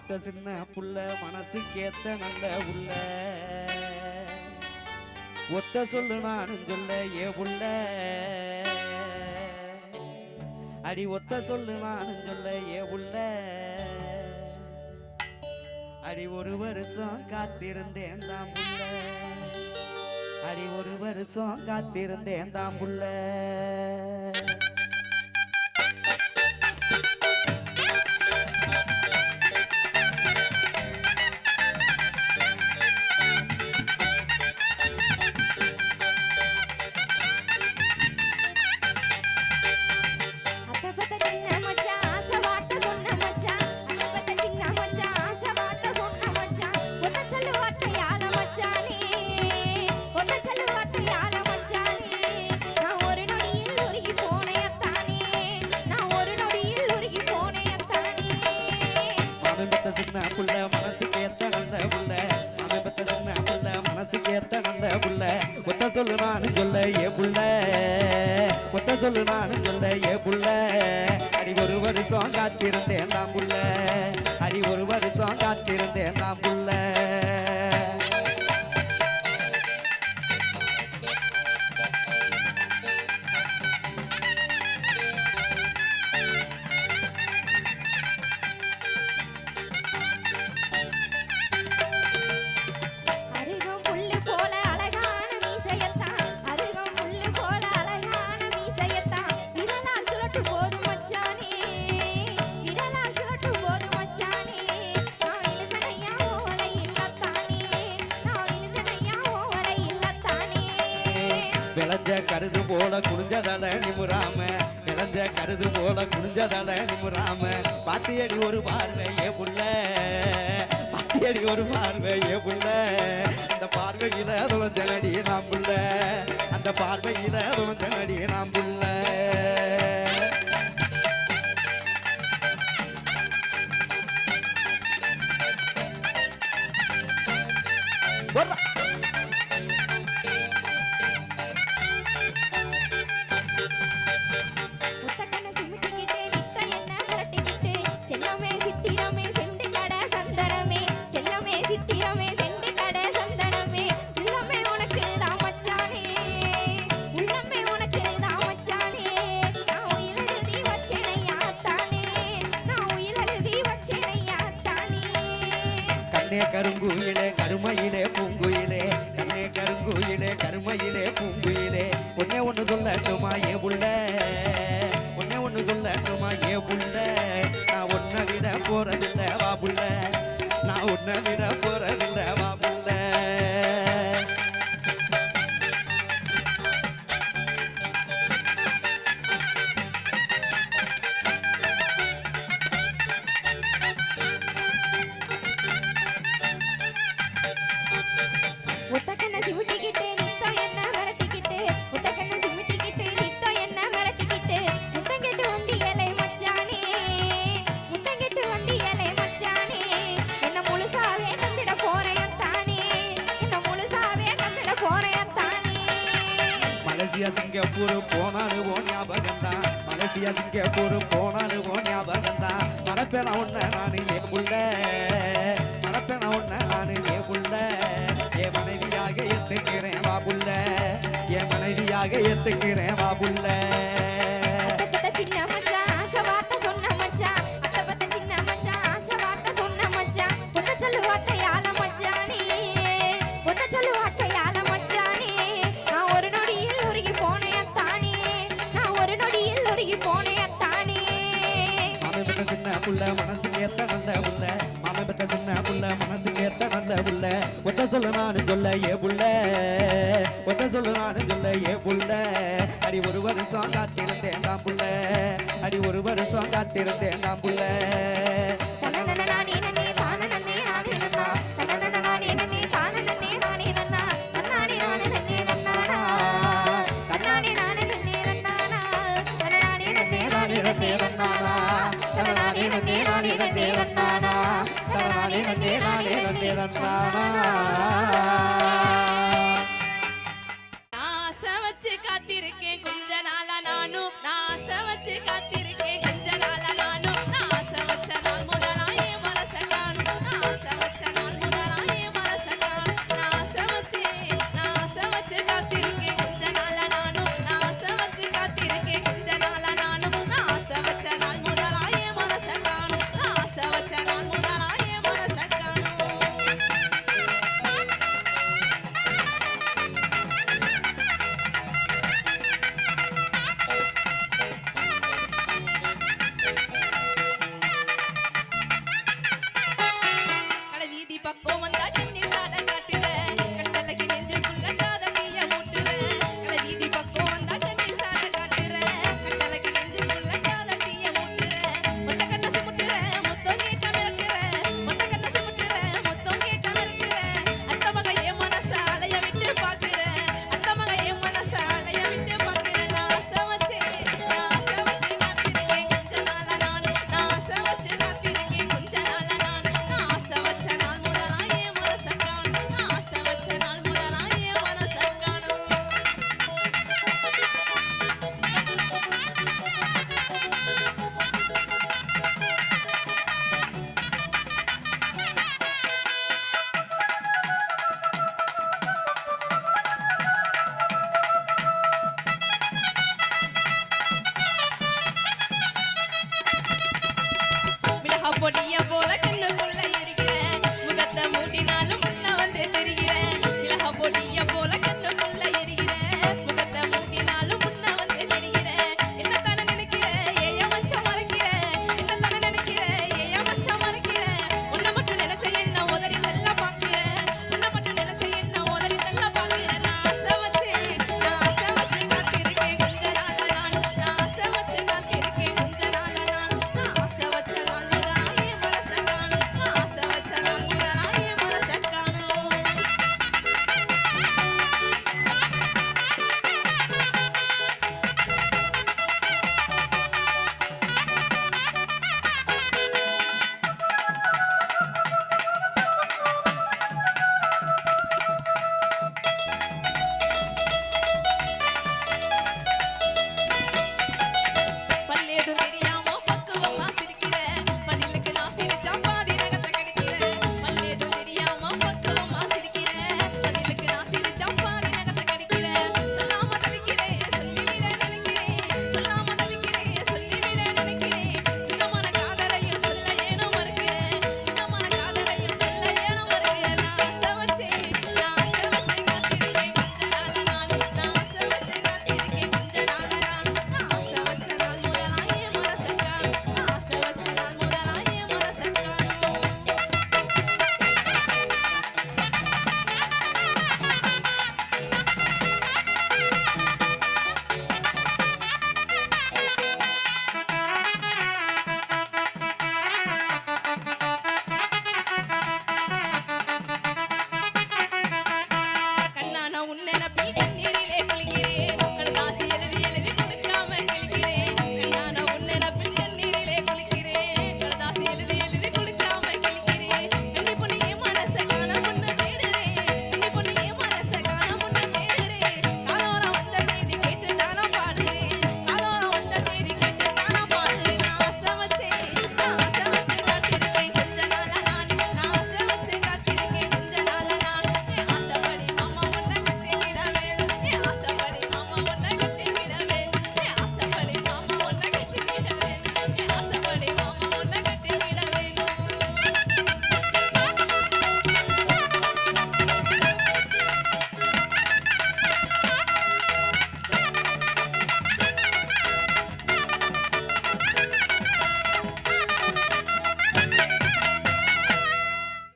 பெத்த சின்ன புள்ள மனசுக்கேத்த நல்ல உள்ள. ஒத்த சொல்லு நானும் சொல்ல ஏ புள்ள அடி ஒத்த சொல்லு நானும் சொல்ல ஏ புள்ள அடி ஒரு வருஷம் காத்திருந்தேன் தான் புள்ள அடி ஒரு வருஷம் காத்திருந்தேன் தான் புள்ள சொல்லு நானும் சொல்ல ஏ புள்ள. கொத்த சொல்லு நானும் சொல்ல ஏ புள்ள. அடி ஒரு வருஷம் காத்திருந்தேன் நான் புள்ள. அடி ஒரு வருஷம் காத்திருந்தேன் நான் புள்ள. விளைஞ்ச கருது போல குனிஞ்சதட நிமுறாம விளைஞ்ச கருது போல குனிஞ்சதட நிமுறாம பாத்தியடி ஒரு பார்வையே புள்ள பாத்தியடி ஒரு பார்வையே புள்ள. அந்த பார்வையில துவஞ்சனடி நாம் புள்ள அந்த பார்வையில துவஞ்சனடி நாம் புள்ள. நான் உன்னை மலேசியா சிங்கப்பூர் போனாரு ஓ ஞாபகம் தான் மலேசியா சிங்கப்பூர் போனாரு ஓ ஞாபகம் தான் மறப்பேன உன்ன நானு ஏ புள்ள. மறப்பேன உன்ன நானு ஏ புள்ள. என் மனைவியாக எத்துக்கிறேன் வா புள்ள. என் மனைவியாக எத்துக்கிறேன் வா புள்ள. புள்ள மனசுக்கு ஏத்த நல்ல புள்ள மாமன் பெத்த சின்ன புள்ள மனசுக்கு ஏத்த நல்ல புள்ள ஒத்த சொல்ல நானு சொல்ல ஏ புள்ள. ஒத்த சொல்ல நானு சொல்ல ஏ புள்ள. அடி ஒரு வருஷம் காத்திருந்தேன் தான் புள்ள. அடி ஒரு வருஷம் காத்திருந்தேன் தான் புள்ள. தனனன நானே நானே